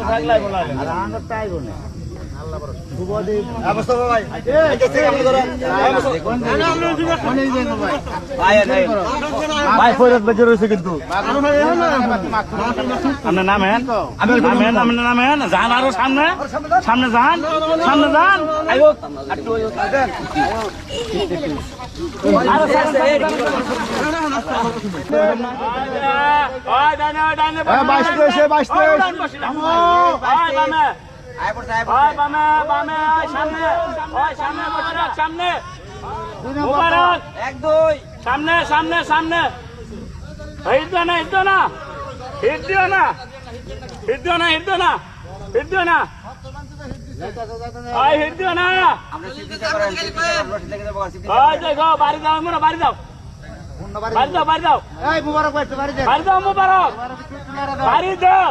ভাই ফরিয়াদ আপনার আমি নামেন আপনার নামেন যান আরও সামনে সামনে যান সামনে যান বাইশ বাইশ ওই বামে। বামে, ওই সামনে, ওই সামনে সামনে। মুবারক। সামনে সামনে সামনে। হিট না হিট দিও না। হিট দিও না। হিট দিও না। হিট দিও না হিট দিও না ওই হিট না ওই দেখো বাড়ি যাও মোরা বাড়ি যাও বাড়ি যাও বাড়ি যাও এই মুবারক বাড়ি যাও মুবারক। বাড়ি যাও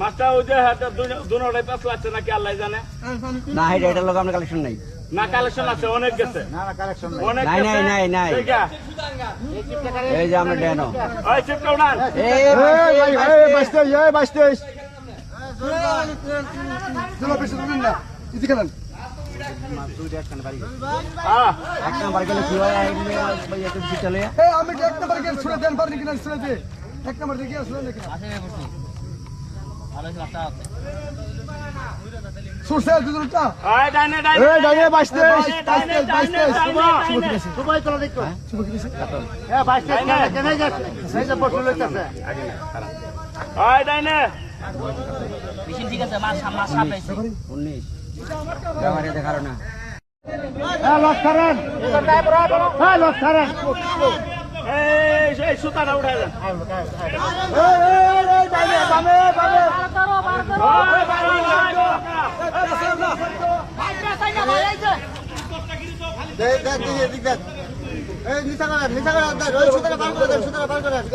মাস্টার ওই যে হাতে দুনোটাই পাস লাগছে নাকি আল্লাহ জানে? না এটা এটার লোক কালেকশন নাই। না কালেকশন আছে অনেক গেছে। না না কালেকশন নাই, নাই, নাই, নাই। এই যে আমরা ডেনো চিপটা উড়ান এই এই এই আমি এক নাম্বার গেল ছুড়ে দেন পারনি কিনা ছুড়ে দে। এক নাম্বার দেখি আসলে দেখো উনিশ। দেখারো না। হ্যাঁ লস করেন। হ্যাঁ লস করেন। এই সুতাটা উঠাই দেন। নিচা করেন নিচা করেন সুতাটা বার করে দেন সুতাটা বার করে দেন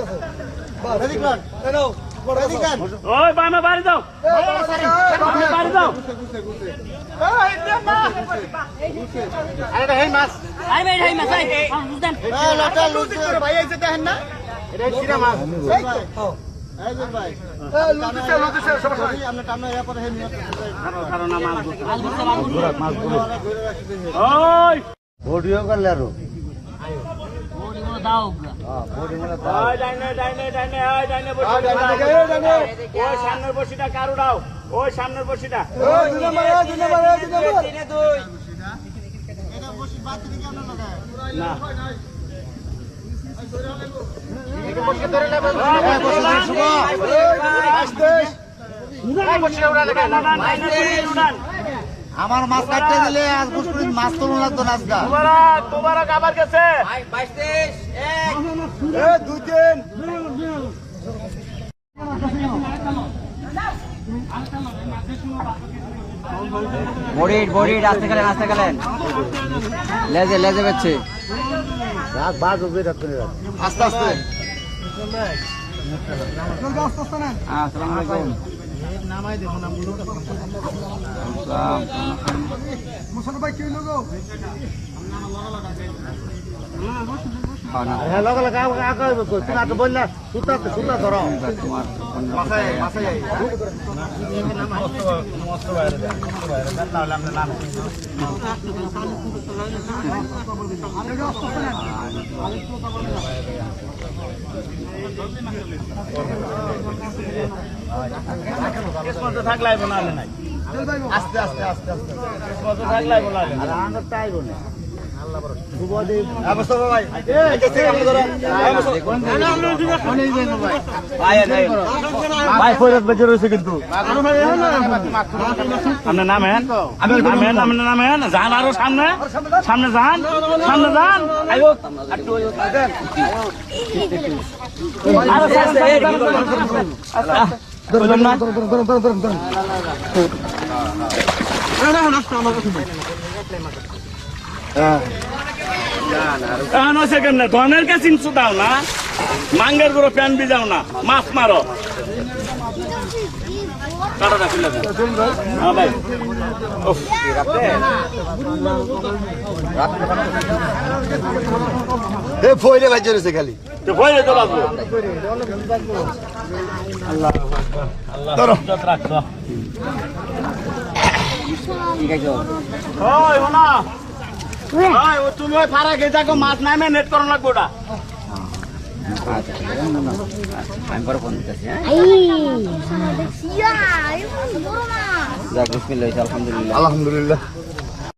ওই বামে বাড়ি যাও। বামে বাড়ি যাও। আরে হেই মাছ। এই লটা লুচি ভাই এই যে দেখেন না এটা সিরা মাছ। এই তো এই যে ভাই। এই লুচি লুচি সমস্যা আমরা টানা এর পরে হেই নিয়ে ওই! ভিডিও করলে আর। ওই সামনের বসিটা কার ওই সামনের বসিটা না আমার মাছ কাটতে দিলে আজ বুঝলি মাছ তো লাগতো না আজকা মুবারক মুবারক আবার গেছে বাইশ তেইশ এক এই দুই তিন বড়ি বড়ি আসতে গেলেন আসতে গেলেন। লেজে লেজে বেচ্ছে। আস্তে আস্তে। আসসালামু আলাইকুম। না, লগা লগা আগা থাকলাই বনালে নাই আস্তে আস্তে আস্তে আস্তে। থাকলাই বনালে আর আঙ্গার তাই গনে ধরেন আপনার নামেন আমি নামেন আপনার নামেন যান আরও সামনে। সামনে যান সামনে যান। আয়ো। একটু ওই দেন। আরও সামনে, সামনে, সামনে, সামনে। বুঝলেন না। এখন হচ্ছে কেমনে ধনের কাছে ইনসু দাও না মাঙ্গেরগুলো প্যান বিজাও না মাছ মারো। হ্যাঁ ভাই। এ ফইরে বাজে রয়েছে খালি। তো ভয় তো লাগবো ধরো। রাখছো ঠিক আছে ওই হোনা ওই ও তুমি ওই ফারা খেয়ে যাকো মাছ নামে নেট করো লাগবো ওটা। আচ্ছা বিসমিল্লাহ আলহামদুলিল্লাহ। আলহামদুলিল্লাহ।